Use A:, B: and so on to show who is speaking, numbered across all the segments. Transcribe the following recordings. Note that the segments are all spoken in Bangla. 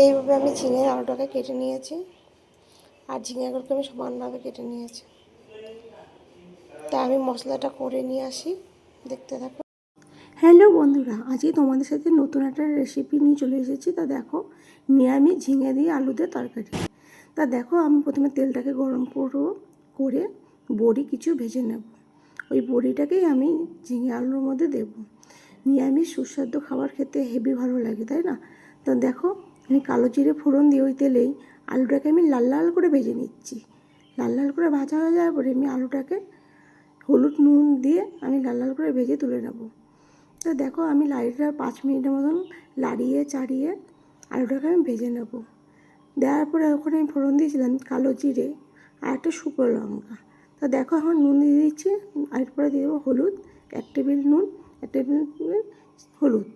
A: এইভাবে আমি ঝিঙের আলুটাকে কেটে নিয়েছি। আর ঝিঙেগুলোকে আমি সমানভাবে কেটে নিয়েছি। তা আমি মশলাটা করে নিয়ে আসি। দেখতে থাকো। হ্যালো বন্ধুরা, আজকে তোমাদের সাথে নতুন একটা রেসিপি নিয়ে চলে এসেছি। তা দেখো, নিরামিষ ঝিঙে দিয়ে আলু দিয়ে তরকারি। তা দেখো, আমি প্রথমে তেলটাকে গরম করব করে বড়ি কিছু ভেজে নেব। ওই বড়িটাকেই আমি ঝিঙে আলুর মধ্যে দেবো। নিরামিষ সুস্বাদু খাবার খেতে হেভি ভালো লাগে, তাই না? তা দেখো আমি কালো জিরে ফোড়ন দিয়ে ওই তেলেই আলুটাকে আমি লাল লাল করে ভেজে নিচ্ছি। লাল লাল করে ভাজা হয়ে যাওয়ার পরে আমি আলুটাকে হলুদ নুন দিয়ে আমি লাল লাল করে ভেজে তুলে নেব। তা দেখো আমি লাড়িটা পাঁচ মিনিটের মতন লাড়িয়ে চাড়িয়ে আলুটাকে আমি ভেজে নেব। দেওয়ার পরে ওখানে আমি ফোড়ন দিয়েছিলাম কালো জিরে আর একটা শুকনো লঙ্কা। তা দেখো এখন নুন দিয়ে দিচ্ছি আর এরপরে দিয়ে দেবো হলুদ, এক টেবিল নুন, এক টেবিল হলুদ।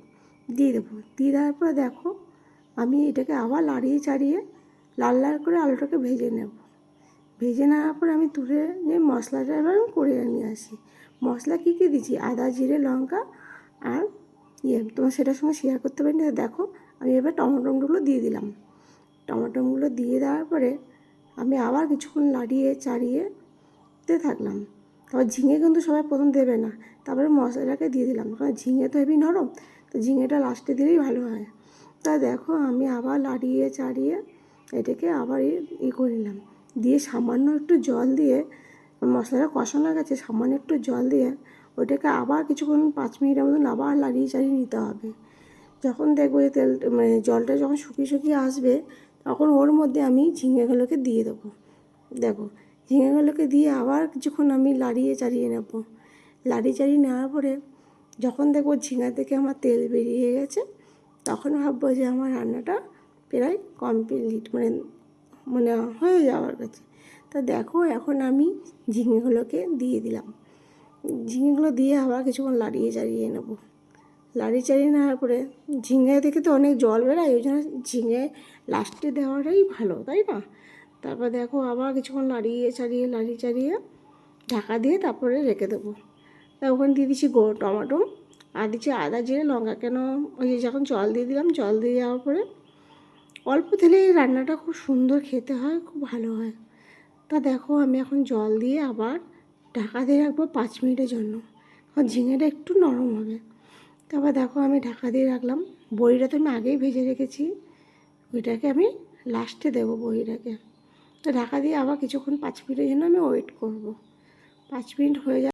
A: দিয়ে দেবো। দিয়ে দেওয়ার পরে দেখো আমি এটাকে আবার লাড়িয়ে চাড়িয়ে লাল লাল করে আলুটাকে ভেজে নেব। ভেজে নেওয়ার পর আমি তুলে নিয়ে মশলাটা এবার আমি করে নিয়ে আসি। মশলা কী কী দিচ্ছি আদা, জিরে, লঙ্কা আর ইয়ে তোমার সেটার সঙ্গে শেয়ার করতে পারি না। দেখো, আমি এবার টমেটোগুলো দিয়ে দিলাম। টমেটোগুলো দিয়ে দেওয়ার পরে আমি আবার কিছুক্ষণ লাড়িয়ে চাড়িয়ে তে থাকলাম। তারপর ঝিঙে কিন্তু সবাই প্রথম দেবে না। তারপরে মশলাটাকে দিয়ে দিলাম। কারণ ঝিঙে তো হেবি নরম, তো ঝিঙেটা লাস্টে দিলেই ভালো হয়। দেখো, আমি আবার লাড়িয়ে চাড়িয়ে এটাকে আবার ই করে নিলাম। দিয়ে সামান্য একটু জল দিয়ে মশলাটা কষানো গেছে, সামান্য একটু জল দিয়ে ওটাকে আবার কিছুক্ষণ পাঁচ মিনিটের মতন আবার লাড়িয়ে চাড়িয়ে নিতে হবে। যখন দেখব যে তেল মানে জলটা যখন শুকিয়ে শুকিয়ে আসবে, তখন ওর মধ্যে আমি ঝিঙেগুলোকে দিয়ে দেবো। দেখো, ঝিঙেগুলোকে দিয়ে আবার কিছুক্ষণ আমি লাড়িয়ে চাড়িয়ে নেব। লাড়িয়ে চাড়িয়ে নেওয়ার পরে যখন দেখব ঝিঙা থেকে আমার তেল বেরিয়ে গেছে তখন ভাববো যে আমার রান্নাটা প্রায় কমপ্লিট মানে মানে হয়ে যাওয়ার কাছে। তা দেখো এখন আমি ঝিঙেগুলোকে দিয়ে দিলাম। ঝিঙেগুলো দিয়ে আবার কিছুক্ষণ লাড়িয়ে চাড়িয়ে নেব। লাড়িয়ে চাড়িয়ে নেওয়ার পরে ঝিঙে থেকে তো অনেক জল বেরোয়, ওই জন্য ঝিঙে লাস্টে দেওয়াটাই ভালো, তাই না? তারপর দেখো আবার কিছুক্ষণ লাড়িয়ে চাড়িয়ে লাড়িয়ে চাড়িয়ে ঢাকা দিয়ে তারপরে রেখে দেবো। তা ওখানে দিয়ে দিচ্ছি গো, টমেটো আর দিচ্ছি আদা, জিরে, লঙ্কা কেন? ওই যে যখন জল দিয়ে দিলাম, জল দিয়ে যাওয়ার পরে অল্প তেলে এই রান্নাটা খুব সুন্দর খেতে হয়, খুব ভালো হয়। তা দেখো, আমি এখন জল দিয়ে আবার ঢাকা দিয়ে রাখব পাঁচ মিনিটের জন্য। কারণ ঝিঙেটা একটু নরম হবে। তারপর দেখো, আমি ঢাকা দিয়ে রাখলাম। বড়িটা তো আমি আগেই ভেজে রেখেছি। ওইটাকে আমি লাস্টে দেবো বড়িটাকে। তো ঢাকা দিয়ে আবার কিছুক্ষণ, পাঁচ মিনিটের জন্য আমি ওয়েট করব। পাঁচ মিনিট হয়ে যা